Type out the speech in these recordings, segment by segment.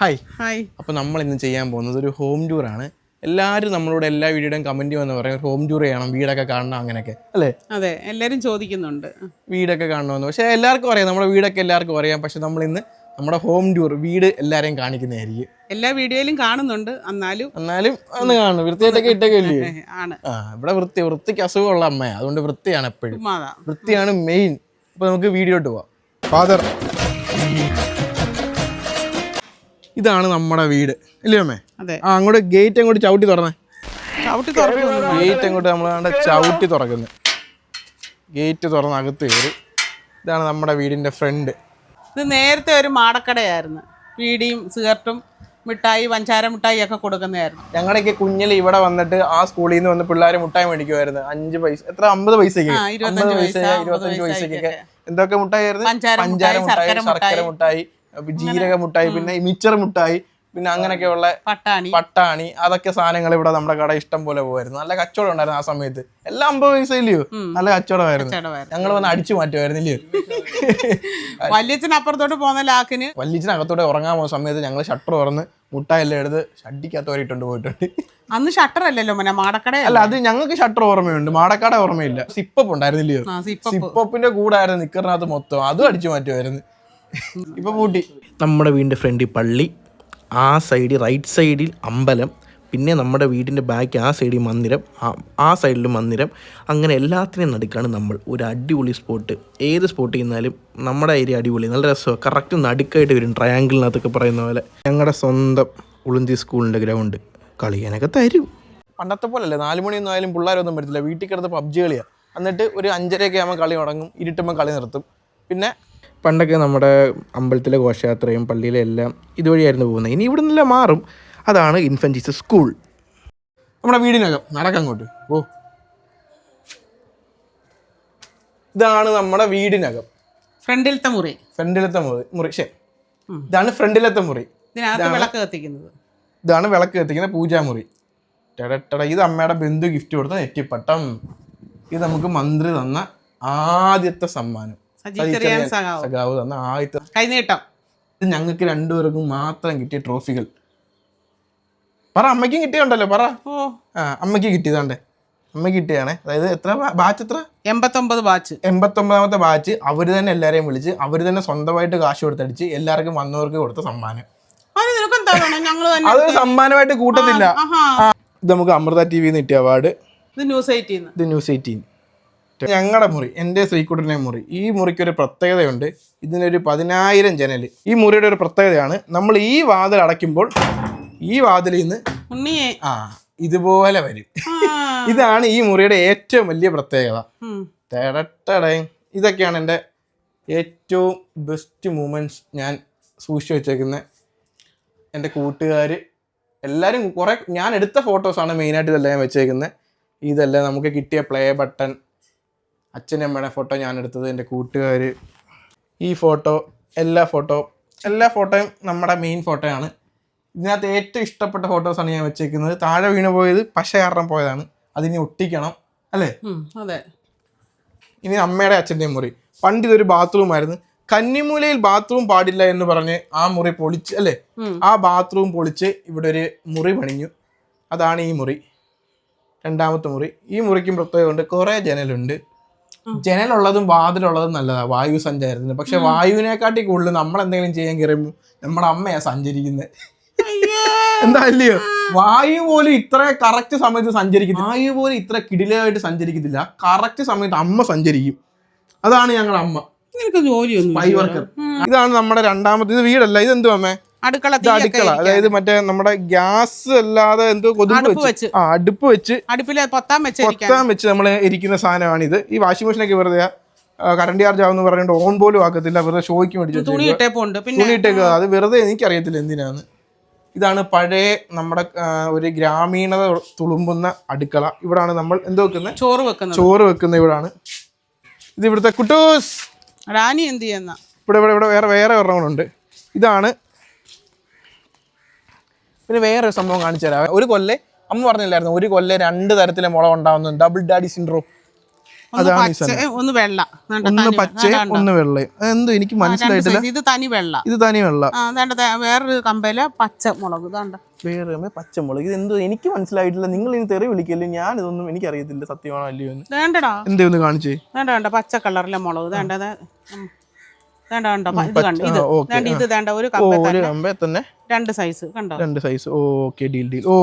Hi hi അപ്പോൾ നമ്മൾ ഇന്ന് ചെയ്യാൻ പോകുന്നത് ഒരു ഹോം ടൂർ ആണ്. എല്ലാവരും നമ്മളോട് എല്ലാ വീഡിയോയുടെയും കമന്റ് വന്ന് പറയും ഹോം ടൂർ ചെയ്യണം വീടൊക്കെ കാണണം അങ്ങനെയൊക്കെ. അല്ലേ? അതെ എല്ലാരും ചോദിക്കുന്നുണ്ട്. വീടൊക്കെ കാണണമെന്ന്. പക്ഷേ എല്ലാവർക്കും അറിയാം നമ്മുടെ വീടൊക്കെ എല്ലാവർക്കും അറിയാം. പക്ഷെ നമ്മൾ ഇന്ന് നമ്മുടെ ഹോം ടൂർ വീട് എല്ലാവരെയും കാണിക്കുന്നതായിരിക്കും. എല്ലാ വീഡിയോയിലും കാണുന്നുണ്ട്. എന്നാലും എന്നാലും അന്ന് കാണും. വൃത്തിയായിട്ടൊക്കെ ഇട്ടൊക്കെ ഇല്ലേ? ആണ്. ആ ഇവിടെ വൃത്തി വൃത്തിക്ക് അസുഖമുള്ള അമ്മയാണ് അതുകൊണ്ട് വൃത്തിയാണ് എപ്പോഴും. വൃത്തിയാണ് മെയിൻ അപ്പോൾ നമുക്ക് വീഡിയോട്ട് പോവാം. ഫാദർ ഇതാണ് നമ്മുടെ വീട്. ഇല്ലേ അമ്മേ? അതെ. ആ അങ്ങോട്ട് ഗേറ്റ് അങ്ങോട്ട് ചവിട്ടി തുറന്നേ. ചവിട്ടി തുറക്കുന്നു. ഗേറ്റ് അങ്ങോട്ട് നമ്മൾ കണ്ട ചവിട്ടി തുറക്കുന്നത് ഗേറ്റ് തുറന്ന് അകത്ത് കയറി. ഇതാണ് നമ്മുടെ വീടിന്റെ ഫ്രണ്ട് ഇത് നേരത്തെ ഒരു മാടക്കടയായിരുന്നു. പീടിയും സിഗരറ്റും മിഠായി പഞ്ചാര മിഠായി ഒക്കെ കൊടുക്കുന്നതായിരുന്നു. ഞങ്ങളുടെയൊക്കെ കുഞ്ഞിൽ ഇവിടെ വന്നിട്ട് ആ സ്കൂളിൽ നിന്ന് വന്ന് പിള്ളേർ മുട്ടായി മേടിക്കുമായിരുന്നു അഞ്ച് പൈസ എത്ര? അമ്പത് പൈസയ്ക്ക് അമ്പത് പൈസ ഇരുപത്തഞ്ച് പൈസയ്ക്കൊക്കെ. എന്തൊക്കെ മിഠായി ആയിരുന്നു? പഞ്ചാര മിഠായി ശർക്കര അപ്പൊ ജീരക മുട്ടായി പിന്നെ മിച്ചർ മുട്ടായി പിന്നെ അങ്ങനെയൊക്കെയുള്ള പട്ടാണി. പട്ടാണി അതൊക്കെ സാധനങ്ങൾ ഇവിടെ നമ്മുടെ കട ഇഷ്ടം പോലെ പോകുമായിരുന്നു നല്ല കച്ചവടം ഉണ്ടായിരുന്നു ആ സമയത്ത്. എല്ലാം അമ്പത് പൈസ ഇല്ലയോ? നല്ല കച്ചവടമായിരുന്നു. ഞങ്ങൾ വന്ന് അടിച്ചു മാറ്റുമായിരുന്നു ഇല്ലയോ വല്യച്ഛൻ അപ്പുറത്തോട്ട് പോകുന്ന ലാക്കിന്. വല്ലിച്ചിനകത്തോടെ ഉറങ്ങാൻ പോകുന്ന സമയത്ത് ഞങ്ങൾ ഷട്ടർ തുറന്ന് മുട്ടായെല്ലാം എടുത്ത് ഷഡിക്കകത്ത് വരിയിട്ടുണ്ട് പോയിട്ടുണ്ട്. അന്ന് ഷട്ടർ അല്ലല്ലോ മന മാടക്കട അല്ല അത് ഞങ്ങൾക്ക് ഷട്ടർ ഓർമ്മയുണ്ട്. മാടക്കട ഓർമ്മയില്ല. സിപ്പപ്പ് ഉണ്ടായിരുന്നില്ലയോ? സിപ്പപ്പിന്റെ കൂടായിരുന്നു നിക്കറിനകത്ത് മൊത്തം. അതും അടിച്ചു മാറ്റുമായിരുന്നു. ഇപ്പൊ പൂട്ടി. നമ്മുടെ വീടിന്റെ ഫ്രണ്ടിൽ പള്ളി ആ സൈഡിൽ റൈറ്റ് സൈഡിൽ അമ്പലം പിന്നെ നമ്മുടെ വീടിന്റെ ബാക്ക് ആ സൈഡിൽ മന്ദിരം ആ- സൈഡിലും സൈഡിൽ മന്ദിരം. അങ്ങനെ എല്ലാത്തിനെയും നടുക്കാണ് നമ്മൾ. ഒരു അടിപൊളി സ്പോട്ട് ഏത് സ്പോട്ട് ചെയ്യുന്നാലും നമ്മുടെ ഏരിയ അടിപൊളി. നല്ല രസമാണ് കറക്റ്റ് നടുക്കായിട്ട് വരും. ട്രയാങ്കിളിനകത്തൊക്കെ പറയുന്ന പോലെ. ഞങ്ങളുടെ സ്വന്തം ഉളുന്തി സ്കൂളിന്റെ ഗ്രൗണ്ട് കളിക്കാനൊക്കെ തരും. പണ്ടത്തെ പോലല്ലേ. നാല് മണിയൊന്നും ആയാലും പിള്ളേരൊന്നും വരത്തില്ല. വീട്ടിൽ കിടന്ന് പബ്ജി കളിയാണ് എന്നിട്ട് ഒരു അഞ്ചരയൊക്കെ ആകുമ്പോൾ കളി തുടങ്ങും. ഇരുട്ടുമ്പോൾ കളി നിർത്തും. പിന്നെ പണ്ടൊക്കെ നമ്മുടെ അമ്പലത്തിലെ ഘോഷയാത്രയും പള്ളിയിലെ എല്ലാം ഇതുവഴിയായിരുന്നു പോകുന്നത്. ഇനി ഇവിടെ നിന്നെല്ലാം മാറും. അതാണ് ഇൻഫന്റ് ജീസസ് സ്കൂൾ. നമ്മുടെ വീടിനകം. നടക്കങ്ങോട്ട് ഓ ഇതാണ് നമ്മുടെ വീടിനകം. ഫ്രണ്ടിലത്തെ മുറി. ഫ്രണ്ടിലത്തെ മുറി. മുറി. ശരി ഇതാണ് ഫ്രണ്ടിലത്തെ മുറി. വിളക്ക് കത്തിക്കുന്നത്. ഇതാണ് വിളക്ക് കത്തിക്കുന്ന പൂജാമുറി. ടടട്ടട. ഇത് അമ്മയുടെ ബന്ധു ഗിഫ്റ്റ് കൊടുത്ത നെറ്റിപ്പട്ടം. ഇത് നമുക്ക് മന്ത്രി തന്ന ആദ്യത്തെ സമ്മാനം. സഖാവ്. സഖാവ് തന്ന ആദ്യത്തെ കൈനീട്ടം. ഞങ്ങൾക്ക് രണ്ടുപേർക്കും മാത്രം കിട്ടിയ ട്രോഫികൾ. പറ അമ്മയ്ക്കും കിട്ടിയുണ്ടല്ലോ പറ. അമ്മയ്ക്ക് കിട്ടിയതാണ്ടേ. അമ്മയ്ക്ക് കിട്ടിയാണേ അതായത് എത്ര ബാച്ച് എത്ര? എൺപത്തൊമ്പത് ബാച്ച്. എൺപത്തൊമ്പതാമത്തെ ബാച്ച്. അവർ തന്നെ എല്ലാവരെയും വിളിച്ച് അവർ തന്നെ സ്വന്തമായിട്ട് കാശ് കൊടുത്തടിച്ച് എല്ലാവർക്കും വന്നവർക്ക് കൊടുത്ത സമ്മാനം. അതൊരു സമ്മാനമായിട്ട് കൂട്ടത്തില്ല. ഇത് നമുക്ക് അമൃത ടി വിന്ന് കിട്ടിയ award news eighteen news eighteen ഞങ്ങളുടെ മുറി എന്റെ ശ്രീകുട്ടന്റെ മുറി. ഈ മുറിക്ക് ഒരു പ്രത്യേകതയുണ്ട്. ഇതിനൊരു പതിനായിരം ജനൽ ഈ മുറിയുടെ ഒരു പ്രത്യേകതയാണ് നമ്മൾ ഈ വാതിൽ അടയ്ക്കുമ്പോൾ ഈ വാതിലിൽ നിന്ന് ആ ഇതുപോലെ വരും. ഇതാണ് ഈ മുറിയുടെ ഏറ്റവും വലിയ പ്രത്യേകത. തേടട്ടടേ ഇതൊക്കെയാണ് എന്റെ ഏറ്റവും ബെസ്റ്റ് മൂമെന്റ്സ് ഞാൻ സൂക്ഷിച്ചു വെച്ചേക്കുന്നത് എന്റെ കൂട്ടുകാർ എല്ലാവരും കുറേ ഞാൻ എടുത്ത ഫോട്ടോസാണ് മെയിനായിട്ട് ഇതെല്ലാം ഞാൻ വെച്ചേക്കുന്നത് ഇതെല്ലാം നമുക്ക് കിട്ടിയ പ്ലേ ബട്ടൺ അച്ഛനും അമ്മയുടെ ഫോട്ടോ ഞാൻ എടുത്തത് എന്റെ കൂട്ടുകാർ ഈ ഫോട്ടോ എല്ലാ ഫോട്ടോ എല്ലാ ഫോട്ടോയും നമ്മുടെ മെയിൻ ഫോട്ടോയാണ്. ഇതിനകത്ത് ഏറ്റവും ഇഷ്ടപ്പെട്ട ഫോട്ടോസാണ് ഞാൻ വെച്ചേക്കുന്നത്. താഴെ വീണ് പോയത് പശ കാരണം പോയതാണ്. അതിനെ ഒട്ടിക്കണം അല്ലേ? അതെ. ഇനി അമ്മയുടെ അച്ഛന്റെയും മുറി. പണ്ട് ഇതൊരു ബാത്റൂം ആയിരുന്നു. കന്നിമൂലയിൽ ബാത്റൂം പാടില്ല എന്ന് പറഞ്ഞ് ആ മുറി പൊളിച്ച് അല്ലേ? ആ ബാത്റൂം പൊളിച്ച് ഇവിടെ ഒരു മുറി പണിഞ്ഞു. അതാണ് ഈ മുറി. രണ്ടാമത്തെ മുറി. ഈ മുറിക്കും പ്രത്യേകമുണ്ട് കുറേ ജനലുണ്ട്. ജനലുള്ളതും വാതിലുള്ളതും നല്ലതാണ് വായു സഞ്ചാരത്തിന്. പക്ഷെ വായുവിനെക്കാട്ടി കൂടുതൽ നമ്മൾ എന്തെങ്കിലും ചെയ്യാൻ കയറുമ്പോൾ നമ്മുടെ അമ്മയാ സഞ്ചരിക്കുന്നത് എന്താ അല്ലയോ? വായു പോലും ഇത്ര കറക്റ്റ് സമയത്ത് സഞ്ചരിക്കത്തില്ല വായു പോലും ഇത്ര കിടിലമായിട്ട് സഞ്ചരിക്കത്തില്ല. കറക്റ്റ് സമയത്ത് അമ്മ സഞ്ചരിക്കും. അതാണ് ഞങ്ങളുടെ അമ്മ. ജോലിയൊന്നും ഇതാണ് നമ്മുടെ രണ്ടാമത്തെ ഇത് വീടല്ല ഇത് എന്തുവാ അമ്മേ? അടുക്കള അടുക്കള. അതായത് മറ്റേ നമ്മുടെ ഗ്യാസ് അല്ലാതെ എന്തോ കൊതുമ്പ് അടുപ്പ് വെച്ച്. ആ അടുപ്പ് വെച്ച്. അടുപ്പിൽ പൊത്താൻ വെച്ച് പൊത്താൻ വെച്ച് നമ്മൾ ഇരിക്കുന്ന സാധനമാണിത് ഈ വാഷിംഗ് മെഷീനൊക്കെ വെറുതെ കറണ്ട് ചാർജ് ആവുമെന്ന് പറഞ്ഞിട്ട് ഓൺ പോലും ആക്കത്തില്ല. വെറുതെ ഷോയ്ക്ക് മേടിച്ചു തുണി. ഇട്ടേപ്പുണ്ട്. തുണിയിട്ടേക്കുക അത് വെറുതെ എനിക്കറിയത്തില്ല എന്തിനാണ് ഇതാണ് പഴയ നമ്മുടെ ഒരു ഗ്രാമീണത തുളുമ്പുന്ന അടുക്കള. ഇവിടാണ് നമ്മൾ എന്ത് വെക്കുന്നത്? ചോറ് വെക്കുന്നത്. ചോറ് വെക്കുന്ന ഇവിടാണ്. ഇത് ഇവിടുത്തെ കുട്ടൂസ്. റാണി എന്ത് ചെയ്യുന്ന? ഇവിടെ ഇവിടെ ഇവിടെ വേറെ വേറെ ഒരെണ്ണങ്ങളുണ്ട് ഇതാണ് പിന്നെ വേറെ ഒരു സംഭവം കാണിച്ചു തരാം. ഒരു കൊല്ലേ അമ്മ പറഞ്ഞില്ലായിരുന്നു ഒരു കൊല്ലേ രണ്ട് തരത്തിലെ മുള ഉണ്ടാവുന്നു. ഡബിൾ ഡാഡി സിൻഡ്രോം അതാണ് ഒന്ന് വെള്ള. ഒന്ന് പച്ച ഒന്ന് വെള്ള. എന്തോ എനിക്ക് മനസ്സിലായിട്ടില്ല. ഇത് തനി വെള്ള. ഇത് തനി വെള്ള. വേറൊരു കമ്പയിൽ പച്ച മുളക്. ദാണ്ട വേറെ പച്ചമുളക് ഇത് എന്തോ എനിക്ക് മനസ്സിലായിട്ടില്ല. നിങ്ങൾ ഇനി തെറി വിളിക്കല്ലേ? ഞാൻ ഇതൊന്നും എനിക്ക് അറിയത്തില്ല സത്യമാണോ അല്ലയോ വേണ്ടടാ. എന്തേ ഒന്ന് കാണിച്ചേ. വേണ്ട വേണ്ട. പച്ച കളറിലെ മുളക്. വേണ്ട വേണ്ട വേണ്ട ഇത് കണ്ട്? ഇത് വേണ്ട ഇത് വേണ്ട ഒരു കമ്പ തന്നെ? രണ്ട് സൈസ് കണ്ടോ? രണ്ട് സൈസ് ഓക്കെ ഡീൽ ഡീൽ ഓ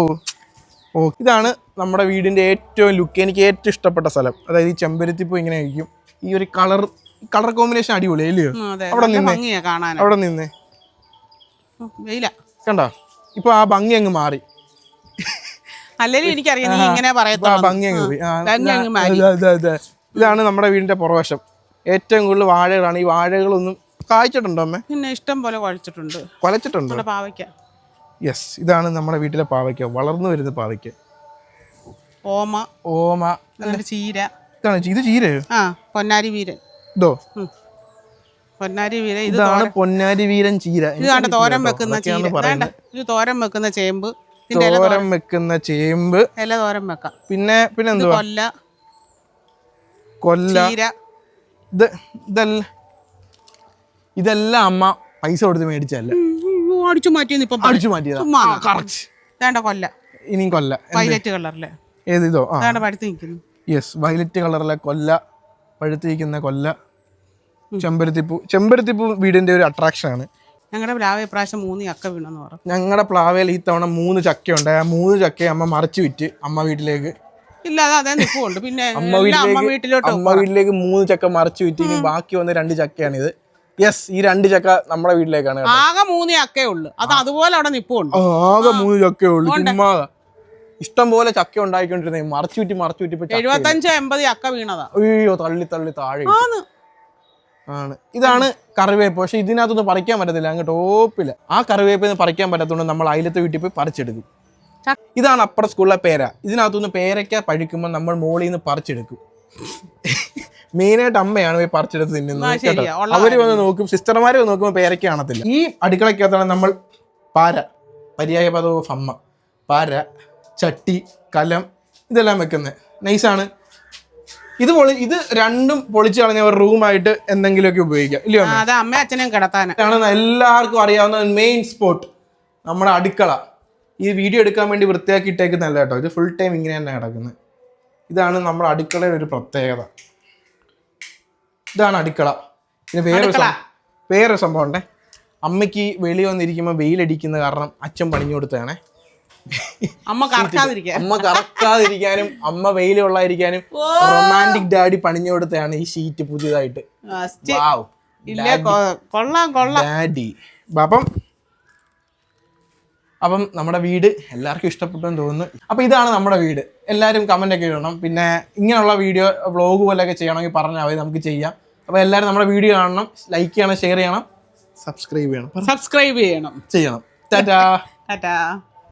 ഓ ഇതാണ് നമ്മുടെ വീടിന്റെ ഏറ്റവും ലുക്ക് എനിക്ക് ഏറ്റവും ഇഷ്ടപ്പെട്ട സ്ഥലം. അതായത് ഈ ചെമ്പരത്തിപ്പൂ ഇങ്ങനെ ആയിരിക്കും ഈ ഒരു കളർ കളർ കോമ്പിനേഷൻ അടിപൊളി അല്ലയോ അവിടെ നിന്നേ. അവിടെ നിന്നേ. വെയില. കണ്ടോ? ഇപ്പൊ ആ ഭംഗി അങ്ങ് മാറി. അല്ലെങ്കിൽ എനിക്കറിയാം ഇങ്ങനെ ഭംഗി അങ്ങ് പോയി. ഇതാണ് നമ്മുടെ വീടിന്റെ പുറവശം. ഏറ്റവും കൂടുതൽ വാഴകളാണ്. ഈ വാഴകളൊന്നും കായ്ച്ചിട്ടുണ്ടോ അമ്മേ? പിന്നെ ഇഷ്ടം പോലെ കുഴച്ചിട്ടുണ്ട്. കൊലച്ചിട്ടുണ്ടോ നമ്മുടെ പാവയ്ക്ക. യെസ് ഇതാണ് നമ്മുടെ വീട്ടിലെ പാവയ്ക്ക. വളർന്നു വരുന്ന പാവയ്ക്ക. ഓമ. ഓമ. ചീര. ഇതാണ് ചീ- ഇത് ചീരയോ? ആ പൊന്നാരി വീരൻ. ഇതോ? ഉം. പൊന്നാരി വീരൻ ഇത് ഇതാണ് പൊന്നാരി വീരൻ ചീര. ഇത് കണ്ട തോരൻ വെക്കുന്ന ചീര. വേണ്ട ഇത് തോരൻ വെക്കുന്ന ചേമ്പ്. ഇതിന്റെ ഇല തോരൻ വെക്കുന്ന ചേമ്പ്. ഇല തോരം വെക്കാം. പിന്നെ പിന്നെ ഇത് എന്തുവാ? കൊല്ല. കൊല്ല. ചീര. ഇത് ഇതല്ല ഇതെല്ലാം അമ്മ പൈസ കൊടുത്ത് മേടിച്ചല്ല അടിച്ചു മാറ്റിയെന്ന് ഇപ്പം അടിച്ചു മാറ്റിയതാ. കൊല്ല. ഇനിയും കൊല്ല. വയലറ്റ് കളറിലെ ഏത് ഇതോ? പഴുത്ത് നിൽക്കുന്നു. യെസ് വയലറ്റ് കളറിലെ കൊല്ല പഴുത്തിരിക്കുന്ന കൊല്ല. ചെമ്പരത്തിപ്പൂ ചെമ്പരത്തിപ്പൂ വീടിന്റെ ഒരു അട്രാക്ഷൻ ആണ്. ഞങ്ങളുടെ പ്ലാവ് ഇപ്രാവശ്യം മൂന്ന് ചക്ക വീണെന്ന് പറഞ്ഞു. ഞങ്ങളുടെ പ്ലാവേൽ ഈ തവണ മൂന്ന് ചക്കയുണ്ട്. ആ മൂന്ന് ചക്കയെ അമ്മ മറച്ചു വിറ്റ് അമ്മ വീട്ടിലേക്ക് ഇല്ല അത് നിൽപ്പുണ്ട് പിന്നെ അമ്മ വീട്ടിലേക്ക് വീട്ടിലോട്ട് അമ്മ വീട്ടിലേക്ക് മൂന്ന് ചക്ക മറച്ചു വിറ്റ് ഇനി ബാക്കി വന്ന രണ്ട് ചക്കയാണിത്. യെസ് ഈ രണ്ട് ചക്ക നമ്മുടെ വീട്ടിലേക്കാണ് കേട്ടോ. ആകെ മൂന്ന് ചക്കേ ഉള്ളു. അത് അതുപോലെ അവിടെ നിപ്പുണ്ട് ആ, ആകെ മൂന്ന് ചക്കേ ഉള്ളൂ ചുമ്മാ ഇഷ്ടം പോലെ ചക്ക ഉണ്ടായിക്കൊണ്ടിരുന്നേ. മറച്ചു വിറ്റ് മറച്ചു വിറ്റ് ഇപ്പൊ ചക്ക എഴുപത്തഞ്ച് എൺപത് ചക്ക വീണതാ. അയ്യോ തള്ളി തള്ളി താഴെ ഇട്ടു. ആന്ന് ആണ്. ഇതാണ് കറിവേപ്പ്. പക്ഷെ ഇതിനകത്തൊന്നും പറിക്കാൻ പറ്റത്തില്ല. അങ്ങ് ടോപ്പിൽ. ആ കറിവേപ്പിന്ന് പറിക്കാൻ പറ്റാത്തതുകൊണ്ട് നമ്മൾ അയലത്തെ വീട്ടിൽ പോയി പറിച്ചെടുക്കും. ഇതാണ് അപ്പുറ സ്കൂളിലെ പേര. ഇതിനകത്തുനിന്ന് പേരയ്ക്ക പഴുക്കുമ്പോൾ നമ്മൾ മോളിൽ നിന്ന് പറിച്ചെടുക്കും. മെയിനായിട്ട് അമ്മയാണ് പോയി പറിച്ചെടുത്ത് തിന്നുന്നത് അവർ വന്ന് നോക്കും സിസ്റ്റർമാര് വന്ന് നോക്കുമ്പോൾ പേരയ്ക്ക കാണത്തില്ല. ഈ അടുക്കളയ്ക്കകത്താണ് നമ്മൾ പാര പര്യായ പദവും അമ്മ പാര ചട്ടി കലം ഇതെല്ലാം വെക്കുന്നത് നൈസാണ് ഇത് പൊളി ഇത് രണ്ടും പൊളിച്ച് കളഞ്ഞ ഒരു റൂമായിട്ട് എന്തെങ്കിലുമൊക്കെ ഉപയോഗിക്കാം. ഇല്ലയോ അമ്മ? അച്ഛനെയും കിടത്താനാണ് എല്ലാവർക്കും അറിയാവുന്ന മെയിൻ സ്പോട്ട് നമ്മുടെ അടുക്കള. ഈ വീഡിയോ എടുക്കാൻ വേണ്ടി വൃത്തിയാക്കി ഇട്ടേക്കുന്നല്ല കേട്ടോ. ഇത് ഫുൾ ടൈം ഇങ്ങനെ തന്നെ കിടക്കുന്നത്. ഇതാണ് നമ്മുടെ അടുക്കളയുടെ ഒരു പ്രത്യേകത. ഇതാണ് അടുക്കള. പിന്നെ വേറൊരു വേറൊരു സംഭവം ഉണ്ടേ. അമ്മയ്ക്ക് വെളി വന്നിരിക്കുമ്പോൾ വെയിലടിക്കുന്ന കാരണം അച്ഛൻ പണിഞ്ഞു കൊടുത്തതാണേ. അമ്മ അമ്മ കറക്കാതിരിക്കാനും അമ്മ വെയിലുള്ളായിരിക്കാനും റൊമാന്റിക് ഡാഡി പണിഞ്ഞു കൊടുത്തതാണ് ഈ ഷീറ്റ് പുതിയതായിട്ട്. ഡാഡി അപ്പം അപ്പം നമ്മുടെ വീട് എല്ലാവർക്കും ഇഷ്ടപ്പെട്ടു എന്ന് തോന്നുന്നു. അപ്പം ഇതാണ് നമ്മുടെ വീട്. എല്ലാവരും കമന്റ് ഒക്കെ ഇടണം. പിന്നെ ഇങ്ങനെയുള്ള വീഡിയോ വ്ളോഗ് പോലെയൊക്കെ ചെയ്യണമെങ്കിൽ പറഞ്ഞാൽ മതി. നമുക്ക് ചെയ്യാം. അപ്പോൾ എല്ലാവരും നമ്മുടെ വീഡിയോ കാണണം. ലൈക്ക് ചെയ്യണം ഷെയർ ചെയ്യണം. സബ്സ്ക്രൈബ് ചെയ്യണം. സബ്സ്ക്രൈബ് ചെയ്യണം. ചെയ്യണം. ടാറ്റാ ടാറ്റാ